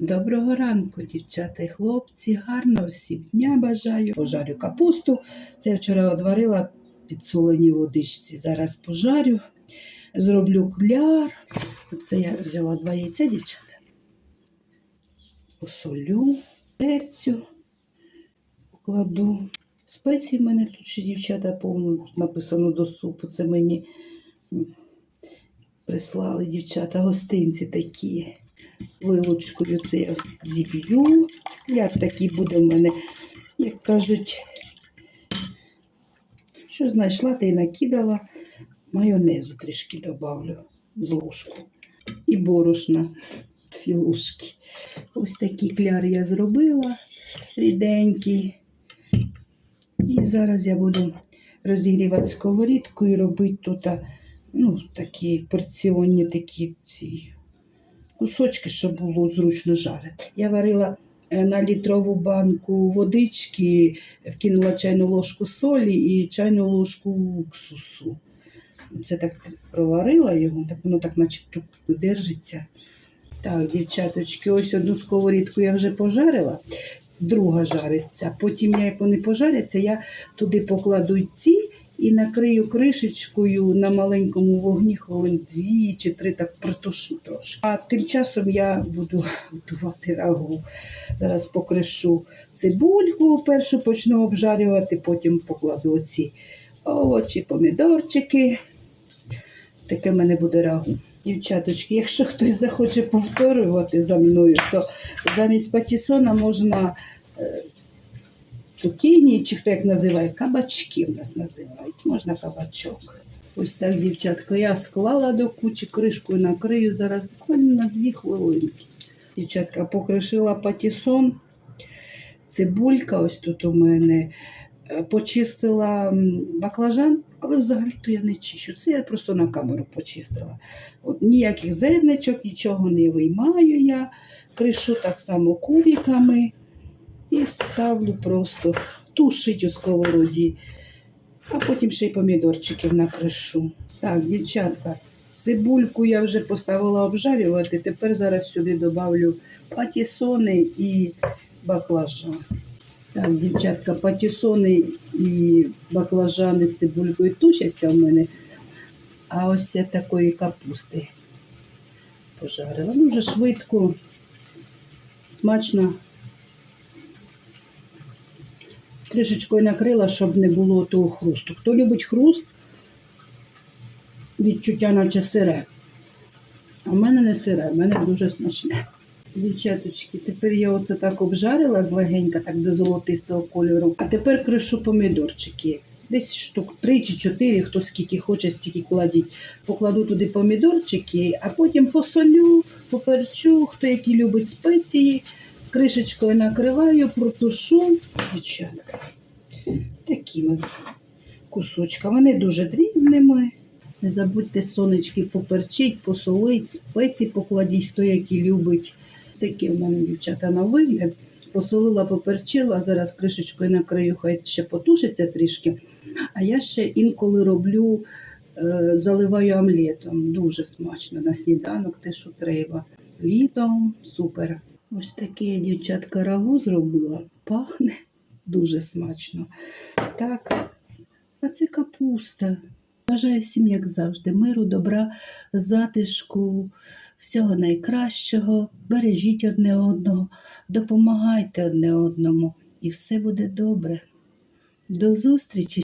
Доброго ранку, дівчата і хлопці. Гарного всім дня бажаю. Пожарю капусту. Це я вчора одварила підсоленій водичці. Зараз пожарю. Зроблю кляр. Оце я взяла два яйця, дівчата. Посолю, перцю покладу. Спеції в мене тут ще дівчата повно написано до супу. Це мені прислали дівчата гостинці такі. Вилучкою це я зіб'ю. Як такий буде в мене, як кажуть, що знайшла, та й накидала. Майонезу трішки добавлю з ложку. І борошна філушки. Ось такий кляр я зробила ріденький. І зараз я буду розігрівати сковорідку і робити тут ну, такі порціонні такі ці кусочки, щоб було зручно жарити. Я варила е, на літрову банку водички, вкинула чайну ложку солі і чайну ложку уксусу. Це так проварила його, так воно так начебто держиться. Так, дівчаточки, ось одну сковорідку я вже пожарила, друга жариться. Потім, як вони пожаряться, я туди покладу ці і накрию кришечкою на маленькому вогні хвилин дві чи три, так протушу трошки. А тим часом я буду готувати рагу. Зараз покришу цибульку, першу почну обжарювати, потім покладу оці овочі, помідорчики. Таке в мене буде рагу. Дівчаточки, якщо хтось захоче повторювати за мною, то замість патісона можна е, цукіні, чи хто як називає, кабачки в нас називають. Можна кабачок. Ось так, дівчатко, я склала до кучі, кришкою накрию зараз буквально на дві хвилинки. Дівчатка, покришила патісон, цибулька ось тут у мене. Е, Почистила баклажан, але взагалі-то я не чищу. Це я просто на камеру почистила. От ніяких зерничок, нічого не виймаю я. Кришу так само кубиками і ставлю просто тушить у сковороді, а потім ще й помідорчиків накришу. Так, дівчатка, цибульку я вже поставила обжарювати. Тепер зараз сюди додавлю патісони і баклажан. Так, дівчатка, патісони і баклажани з цибулькою тушаться в мене. А ось це такої капусти пожарила. Ну, вже швидко, смачно. Кришечкою накрила, щоб не було того хрусту. Хто любить хруст, відчуття наче сире. А в мене не сире, в мене дуже смачне. Дівчаточки, тепер я оце так обжарила злегенька, так до золотистого кольору. А тепер кришу помідорчики. Десь штук 3 чи 4, хто скільки хоче, стільки кладіть. Покладу туди помідорчики, а потім посолю, поперчу, хто які любить спеції. Кришечкою накриваю, протушу. Дівчатка. Такими кусочками. Вони дуже дрібними. Не забудьте сонечки поперчить, посолить, спеції покладіть, хто які любить. Такі в мене дівчата на вигляд. Посолила, поперчила, зараз кришечкою накрию, хай ще потушиться трішки. А я ще інколи роблю, е, заливаю омлетом. Дуже смачно на сніданок, те, що треба. Літом супер. Ось таке я, дівчатка рагу зробила. Пахне дуже смачно. Так, а це капуста. Бажаю всім, як завжди, миру, добра, затишку, всього найкращого. Бережіть одне одного, допомагайте одне одному, і все буде добре. До зустрічі!